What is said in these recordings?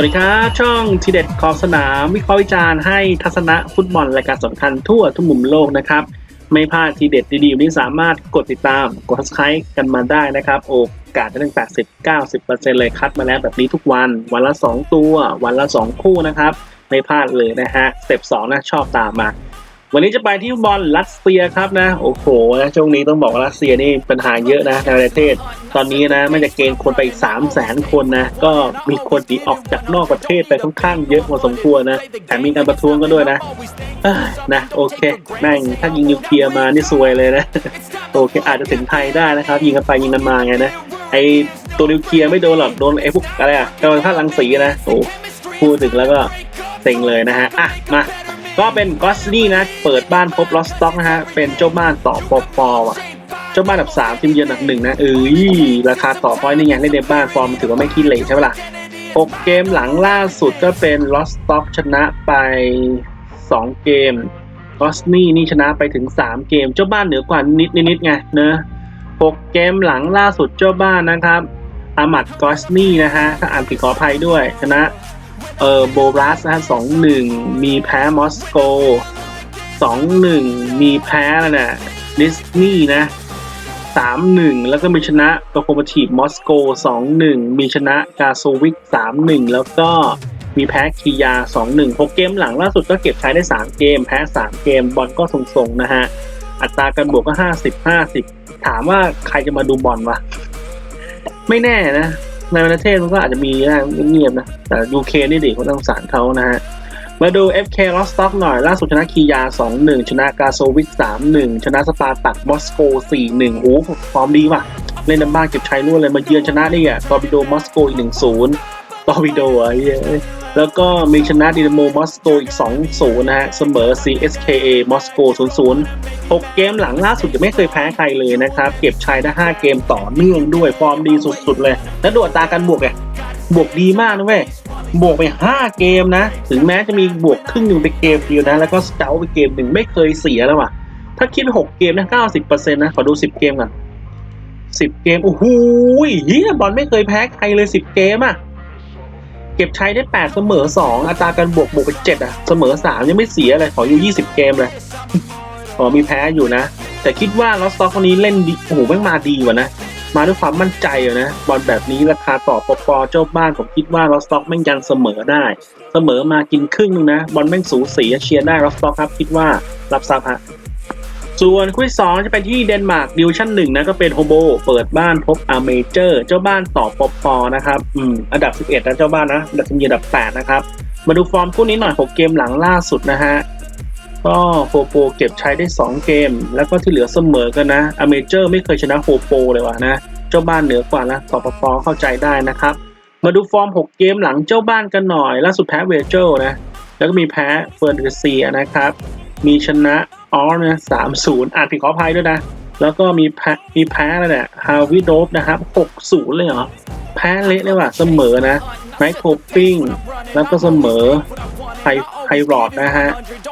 วัสดีครับ ช่องทีเด็ดขอบสนามวิเคราะห์วิจารณ์ให้ทัศนะฟุตบอลรายการสำคัญทั่วทุกมุมโลกนะครับ ไม่พลาดทีเด็ดดีๆวันนี้สามารถกดติดตามกด subscribe กันมาได้นะครับ โอกาสได้ตั้ง80-90%เลยคัดมาแล้วแบบนี้ทุกวัน วันละ2ตัว วันละ2คู่นะครับ ไม่พลาดเลยนะฮะสเต็ป2นะชอบตามมา วันนี้จะไปที่บอลรัสเซียครับนะ โอ้โหนะช่วงนี้ต้องบอกว่ารัสเซียนี่ปัญหาเยอะนะในประเทศ ตอนนี้นะไม่จะเกณฑ์คนไปอีกสามแสนคนนะ ก็มีคนหนีออกจากนอกประเทศไปค่อนข้างเยอะพอสมควรนะแถมมีการประท้วงก็ด้วยนะนะโอเคแม่งถ้ายิงนิวเคลียร์มานี่ซวยเลยนะ โอเคอาจจะถึงไทยได้นะครับ ยิงกันไปยิงกันมาไงนะไอตัวนิวเคลียร์ไม่โดนหรอกโดนไอพวกอะไรอะกำลังท่ารังสีนะโอ้พูดถึงแล้วก็เซ็งเลยนะฮะอะมา ก็เป็นกอสนี่นะ เปิดบ้านพบลอสต็อกนะฮะ เป็นเจ้าบ้านต่อปอปอว่ะ เจ้าบ้านอันดับสามทีมเยือนอันดับหนึ่งนะ เอ้ย ราคาต่อพอยนี่ไงเล่นในบ้านฟอร์มถือว่าไม่ขี้เหร่ใช่ปะล่ะหกเกมหลังล่าสุดก็เป็นลอสต็อกชนะไปสองเกมกอสนี่นี่ชนะไปถึงสามเกม เจ้าบ้านเหนือกว่านิดนิดไงเนอะหกเกมหลังล่าสุดเจ้าบ้านนะครับอามัดกอสนี่นะฮะ ถ้าอ่านผิดขออภัยด้วยชนะ เออโบรัสนะฮะสองหนึ่งมีแพ้มอสโกสองหนึ่งมีแพ้แล้วนะดิสนีย์นะสามหนึ่งแล้วก็มีชนะโลโคโมทีฟมอสโกสองหนึ่งมีชนะกาโซวิกสามหนึ่งแล้วก็มีแพ้คียาสองหนึ่งหกเกมหลังล่าสุดก็เก็บใช้ได้สามเกม แพ้สามเกม บอลก็ทรงๆ นะฮะ อัตราการบวกก็ห้าสิบห้าสิบถามว่าใครจะมาดูบอลวะ ไม่แน่นะ ในประเทศมันก็อาจจะมีนะเงียบๆนะ แต่ยูเคนี่ดิเขาต้องสารเขานะฮะ มาดู FK l o s t o k หน่อย ล่าสุดชนะคียา 2-1 ชนะกาโซวิก 3-1 ชนะสปาตักมอสโก 4-1 โอ้โหฟอร์มดีว่ะ เล่นน้ำบ้านเก็บชัยรวดเลยมาเยือนชนะนี่อะตอร์บิโดมอสโกอีก1-0 ตอร์ปิโดอะเย้ยแล้วก็มีชนะดินาโมมอสโกอีก2-0นะฮะ เสมอ CSKA มอสโก0-0 6 เกมหลังล่าสุดยังไม่เคยแพ้ใครเลยนะครับ เก็บชัยได้5เกมต่อเนื่องด้วยฟอร์มดีสุดๆเลย แล้วดูอัตราการบวกไงบวกดีมากนะเว้ยบวกไป 5 เกมนะ ถึงแม้จะมีบวกครึ่งหนึ่งไปเกมเดียวนะ แล้วก็สเตลไปเกมหนึ่งไม่เคยเสียแล้วว่ะ ถ้าคิด 6 เกมนะ90%นะ ขอดู 10 เกมก่อน10 เกม โอ้โหเฮียบอลไม่เคยแพ้ใครเลย 10 เกมอะ เก็บใช้ได้ 8 เสมอ 2 อัตราการบวกบวกไป7อะ เสมอ 3 ยังไม่เสียเลย ขออยู่ 20 เกมเลยอ๋อมีแพ้อยู่นะ แต่คิดว่าลอสต็อกคนนี้เล่นดีโอ้โหแม่งมาดีกว่านะ มาด้วยความมั่นใจอนะบอลแบบนี้ราคาต่อปอปอเจ้าบ้านผมคิดว่าลอสต็อกแม่งยังเสมอได้ เสมอมากินครึ่งนึงนะ บอลแม่งสูสีเชียร์ได้ลอสต็อกครับ คิดว่ารับทราบฮะ ส่วนคู่ที่สองจะไปที่เดนมาร์กดิวชั่นหนึ่งนะก็เป็นโฮโบเปิดบ้านพบอาเมเจอร์ เจ้าบ้านต่อปอปอนะครับอืมอันดับ 11นะเจ้าบ้านนะอันดับทีมเยือนอันดับ8นะครับมาดูฟอร์มคู่นี้หน่อย 6 เกมหลังล่าสุดนะฮะก็โฮโปเก็บใช้ได้ 2 เกม แล้วก็ที่เหลือเสมอกันนะอเมเจอร์ไม่เคยชนะโฮโปเลยว่ะนะ เจ้าบ้านเหนือกว่านะต่อปปเข้าใจได้นะครับ มาดูฟอร์ม 6 เกมหลังเจ้าบ้านกันหน่อย ล่าสุดแพ้เวเจอร์นะ แล้วก็มีแพ้เฟอร์เดเซียนะครับ มีชนะออสนะสามศูนย์อ่านผิดขออภัยด้วยนะ แล้วก็มีแพ้มีแพ้แล้วเนี่ยฮาวิโดฟนะครับหกศูนย์เลยเหรอ แพ้เละเลยว่ะเสมอนะไนท์โครปิ้งแล้วก็เสมอไฮไฮรอดนะฮะ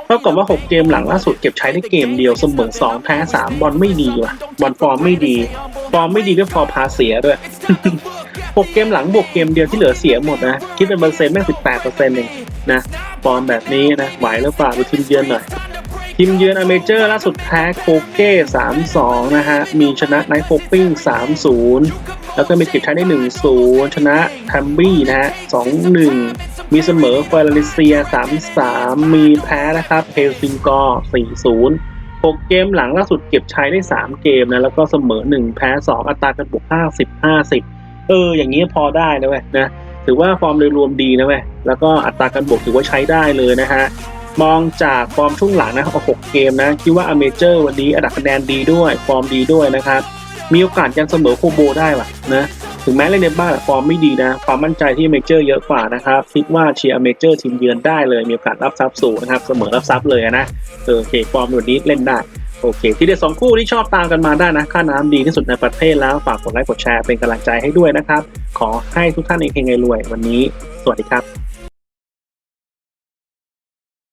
เท่ากับว่า 6 เกมหลังล่าสุดเก็บใช้ได้เกมเดียวเสมอ2 แพ้ 3 บอลไม่ดีว่ะ บอลฟอร์มไม่ดี ฟอร์มไม่ดีด้วยฟอร์พาเสียด้วย 6 เกมหลังบวกเกมเดียวที่เหลือเสียหมดนะ คิดเป็นเปอร์เซ็นต์แม่ง18เปอร์เซ็นต์เองนะ ฟอร์มแบบนี้นะไหวหรือเปล่าดูทีมเยือนหน่อย ทีมเยือนอเมเจอร์ล่าสุดแพ้โคเก้3-2นะฮะ มีชนะไนท์โคปิ้ง3-0แล้วก็มีเก็บใช้ได้1-0ชนะแทมบี้นะฮะ2-1มีเสมอเฟอร์ริเซีย3-3มีแพ้นะครับเฮลซิงกอร์4-0 6เกมหลังล่าสุดเก็บใช้ได้3เกมนะ แล้วก็เสมอ1แพ้2อัตราการบวก50-50เออ อย่างนี้พอได้นะเว้ยนะ ถือว่าฟอร์มโดยรวมดีนะเว้ยแล้วก็อัตราการบวกถือว่าใช้ได้เลยนะฮะ มองจากฟอร์มช่วงหลังนะเอา6เกมนะคิดว่าอเมเจอร์วันนี้อันดับคะแนนดีด้วย ฟอร์มดีด้วยนะครับ มีโอกาสยังเสมอโคโบได้ว่ะนะถึงแม้เล่นในบ้านฟอร์มไม่ดีนะ ความมั่นใจที่อเมเจอร์เยอะกว่านะครับคิดว่าเชียร์อเมเจอร์ทีมเยือนได้เลย มีโอกาสรับทรัพย์สูงนะครับเสมอรับทรัพย์เลยนะเออโอเคฟอร์มวันนี้เล่นได้โอเค ทีเด็ดสองคู่ที่ชอบตามกันมาได้นะ ค่าน้ำดีที่สุดในประเทศแล้ว ฝากกดไลค์กดแชร์เป็นกำลังใจให้ด้วยนะครับ ขอให้ทุกท่านเองเฮงรวย วันนี้ สวัสดีครับ